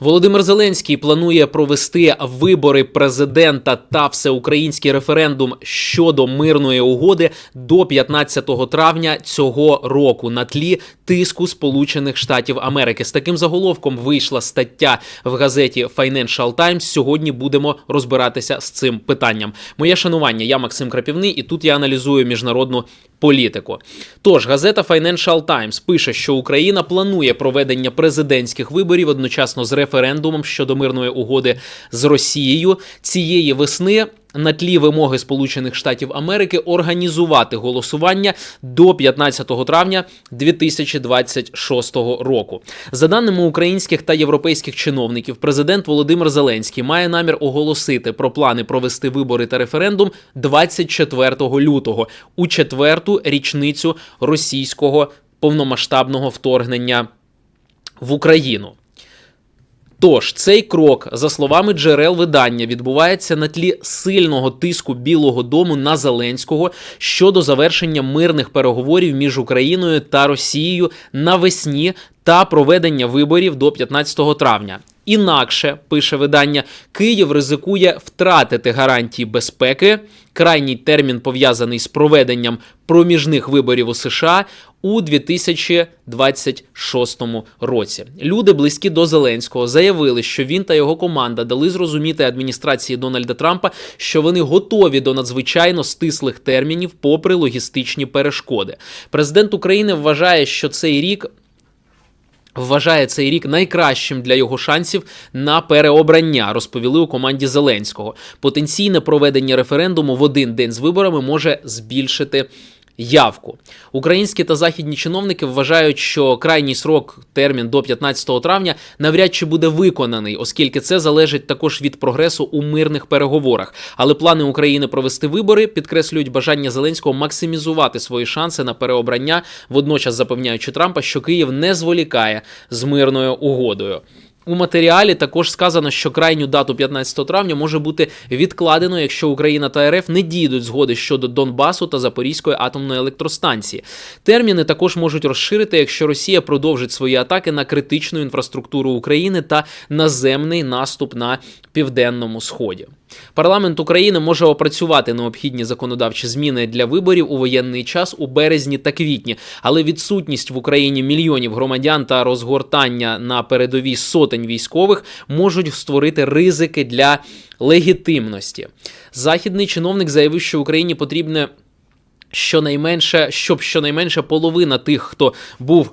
Володимир Зеленський планує провести вибори президента та всеукраїнський референдум щодо мирної угоди до 15 травня цього року. На тлі тиску Сполучених Штатів Америки. З таким заголовком вийшла стаття в газеті Financial Times. Сьогодні будемо розбиратися з цим питанням. Моє шанування, я Максим Крапівний, і тут я аналізую міжнародну політику. Тож газета Financial Times пише, що Україна планує проведення президентських виборів одночасно з референдумом щодо мирної угоди з Росією цієї весни. На тлі вимоги Сполучених Штатів Америки організувати голосування до 15 травня 2026 року. За даними українських та європейських чиновників, президент Володимир Зеленський має намір оголосити про плани провести вибори та референдум 24 лютого у четверту річницю російського повномасштабного вторгнення в Україну. Тож цей крок, за словами джерел видання, відбувається на тлі сильного тиску Білого Дому на Зеленського щодо завершення мирних переговорів між Україною та Росією навесні та проведення виборів до 15 травня. Інакше пише видання, Київ ризикує втратити гарантії безпеки. Крайній термін пов'язаний з проведенням проміжних виборів у США у 2026 році. Люди, близькі до Зеленського, заявили, що він та його команда дали зрозуміти адміністрації Дональда Трампа, що вони готові до надзвичайно стислих термінів, попри логістичні перешкоди. Президент України вважає, що цей рік вважає цей рік найкращим для його шансів на переобрання, розповіли у команді Зеленського. Потенційне проведення референдуму в один день з виборами може збільшити. Явку українські та західні чиновники вважають, що крайній срок термін до 15 травня навряд чи буде виконаний, оскільки це залежить також від прогресу у мирних переговорах. Але плани України провести вибори підкреслюють бажання Зеленського максимізувати свої шанси на переобрання, водночас запевняючи Трампа, що Київ не зволікає з мирною угодою. У матеріалі також сказано, що крайню дату 15 травня може бути відкладено, якщо Україна та РФ не дійдуть згоди щодо Донбасу та Запорізької атомної електростанції. Терміни також можуть розширити, якщо Росія продовжить свої атаки на критичну інфраструктуру України та наземний наступ на південному сході. Парламент України може опрацювати необхідні законодавчі зміни для виборів у воєнний час у березні та квітні, але відсутність в Україні мільйонів громадян та розгортання на передовій сотень військових можуть створити ризики для легітимності. Західний чиновник заявив, що Україні потрібне щонайменше, щоб щонайменше половина тих, хто був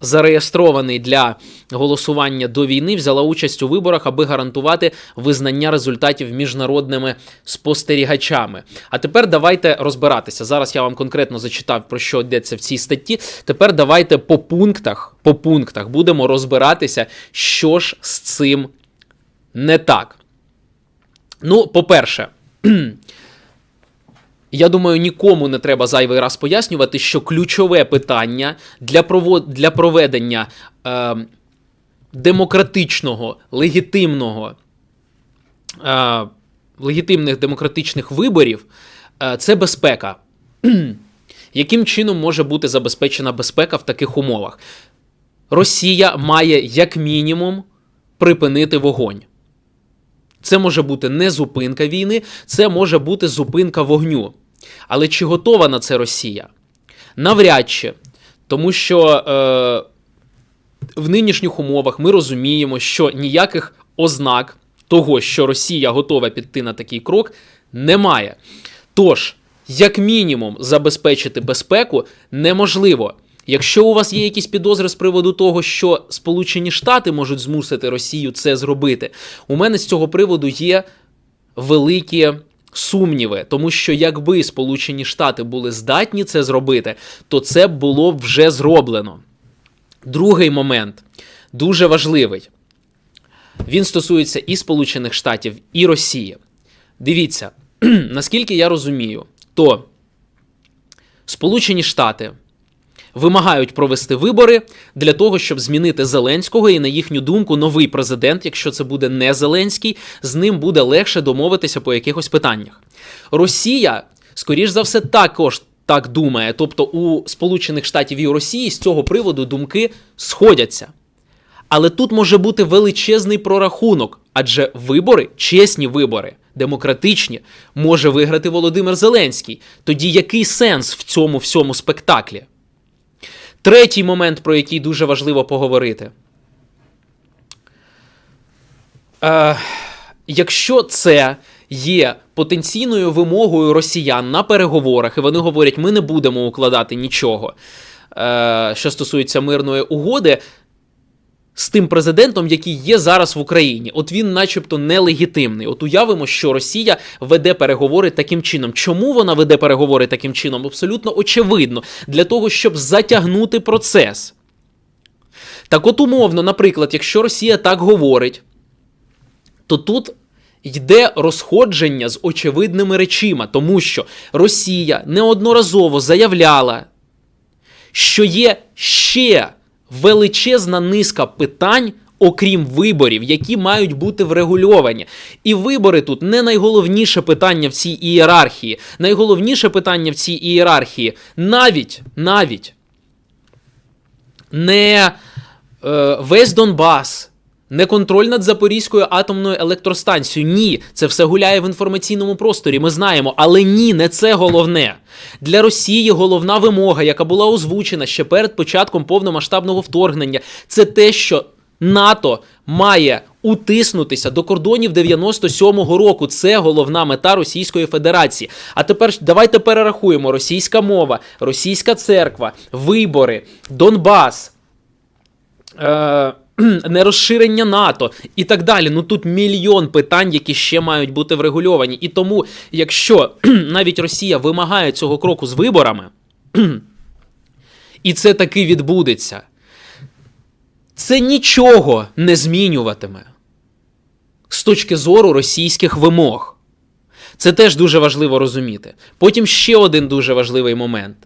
зареєстрований для голосування до війни, взяла участь у виборах, аби гарантувати визнання результатів міжнародними спостерігачами. А тепер давайте розбиратися. Зараз я вам конкретно зачитав про що йдеться в цій статті. Тепер давайте по пунктах, по пунктах будемо розбиратися, що ж з цим не так. Ну, по-перше, я думаю, нікому не треба зайвий раз пояснювати, що ключове питання для провод... для проведення е, демократичного, легітимного, е, легітимних демократичних виборів е, це безпека. Яким чином може бути забезпечена безпека в таких умовах? Росія має як мінімум припинити вогонь. Це може бути не зупинка війни, це може бути зупинка вогню. Але чи готова на це Росія? Навряд чи. Тому що е, в нинішніх умовах ми розуміємо, що ніяких ознак того, що Росія готова піти на такий крок, немає. Тож, як мінімум, забезпечити безпеку неможливо. Якщо у вас є якісь підозри з приводу того, що Сполучені Штати можуть змусити Росію це зробити, у мене з цього приводу є великі сумніви, тому що якби Сполучені Штати були здатні це зробити, то це було б вже зроблено. Другий момент дуже важливий. Він стосується і Сполучених Штатів, і Росії. Дивіться, наскільки я розумію, то Сполучені Штати вимагають провести вибори для того, щоб змінити Зеленського, і на їхню думку, новий президент, якщо це буде не Зеленський, з ним буде легше домовитися по якихось питаннях. Росія, скоріш за все, також. Так думає, тобто у Сполучених Штатів і Росії з цього приводу думки сходяться. Але тут може бути величезний прорахунок, адже вибори, чесні вибори, демократичні, може виграти Володимир Зеленський. Тоді який сенс в цьому всьому спектаклі? Третій момент, про який дуже важливо поговорити. Е, якщо це є потенційною вимогою росіян на переговорах, і вони говорять, ми не будемо укладати нічого, е, що стосується мирної угоди. З тим президентом, який є зараз в Україні, от він, начебто, нелегітимний. От уявимо, що Росія веде переговори таким чином. Чому вона веде переговори таким чином? Абсолютно очевидно, для того, щоб затягнути процес. Так, от умовно, наприклад, якщо Росія так говорить, то тут йде розходження з очевидними речима, тому що Росія неодноразово заявляла, що є ще величезна низка питань, окрім виборів, які мають бути врегульовані. І вибори тут не найголовніше питання в цій ієрархії. Найголовніше питання в цій ієрархії навіть, навіть не е, весь Донбас. Не контроль над Запорізькою атомною електростанцією. Ні, це все гуляє в інформаційному просторі. Ми знаємо, але ні, не це головне. Для Росії головна вимога, яка була озвучена ще перед початком повномасштабного вторгнення, це те, що НАТО має утиснутися до кордонів 97-го року. Це головна мета Російської Федерації. А тепер давайте перерахуємо: російська мова, російська церква, вибори, Донбас. Е- нерозширення НАТО і так далі. Ну тут мільйон питань, які ще мають бути врегульовані. І тому, якщо навіть Росія вимагає цього кроку з виборами, і це таки відбудеться, це нічого не змінюватиме з точки зору російських вимог. Це теж дуже важливо розуміти. Потім ще один дуже важливий момент.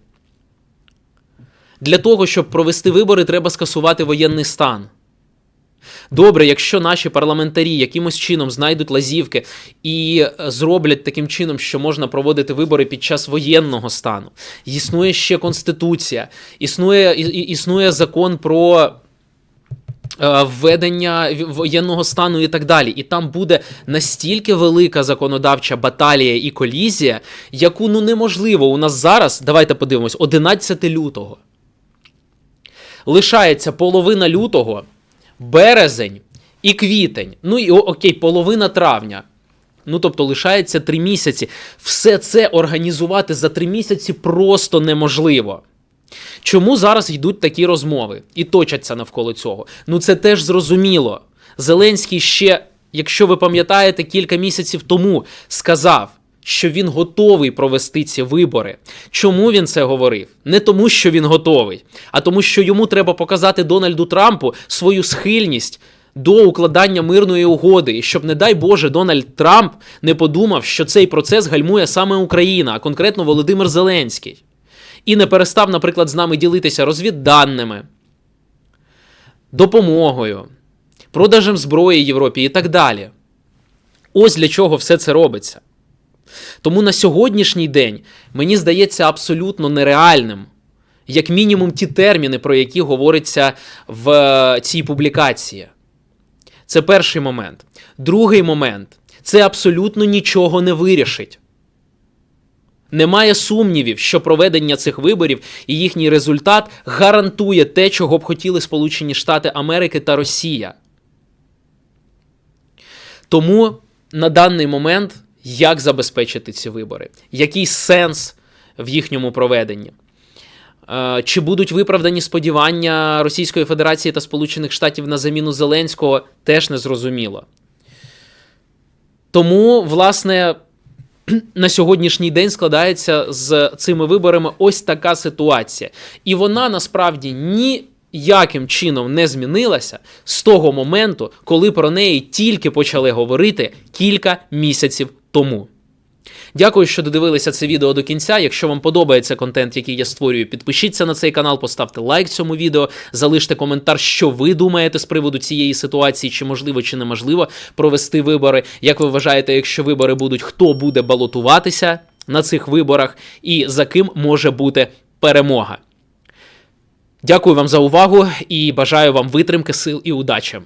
Для того, щоб провести вибори, треба скасувати воєнний стан. Добре, якщо наші парламентарі якимось чином знайдуть лазівки і зроблять таким чином, що можна проводити вибори під час воєнного стану. Існує ще конституція, існує, існує закон про. е, Введення воєнного стану і так далі, і там буде настільки велика законодавча баталія і колізія, яку ну неможливо у нас зараз. Давайте подивимось, 11 лютого. Лишається половина лютого, березень і квітень. Ну і окей, половина травня. Ну, тобто лишається три місяці. Все це організувати за три місяці просто неможливо. Чому зараз йдуть такі розмови і точаться навколо цього? Ну це теж зрозуміло. Зеленський ще, якщо ви пам'ятаєте, кілька місяців тому сказав, що він готовий провести ці вибори. Чому він це говорив? Не тому, що він готовий, а тому, що йому треба показати Дональду Трампу свою схильність до укладання мирної угоди, і щоб, не дай Боже, Дональд Трамп не подумав, що цей процес гальмує саме Україна, а конкретно Володимир Зеленський. І не перестав, наприклад, з нами ділитися розвідданими, допомогою, продажем зброї Європі і так далі. Ось для чого все це робиться. Тому на сьогоднішній день мені здається абсолютно нереальним, як мінімум, ті терміни, про які говориться в е, цій публікації. Це перший момент. Другий момент це абсолютно нічого не вирішить. Немає сумнівів, що проведення цих виборів і їхній результат гарантує те, чого б хотіли Сполучені Штати Америки та Росія. Тому на даний момент як забезпечити ці вибори? Який сенс в їхньому проведенні? Е, Чи будуть виправдані сподівання Російської Федерації та Сполучених Штатів на заміну Зеленського, теж не зрозуміло. Тому, власне, на сьогоднішній день складається з цими виборами ось така ситуація. І вона насправді ніяким чином не змінилася з того моменту, коли про неї тільки почали говорити кілька місяців тому. Дякую, що додивилися це відео до кінця. Якщо вам подобається контент, який я створюю, підпишіться на цей канал, поставте лайк цьому відео, залиште коментар, що ви думаєте з приводу цієї ситуації, чи можливо, чи неможливо провести вибори. Як ви вважаєте, якщо вибори будуть, хто буде балотуватися на цих виборах і за ким може бути перемога? Дякую вам за увагу і бажаю вам витримки, сил і удачі.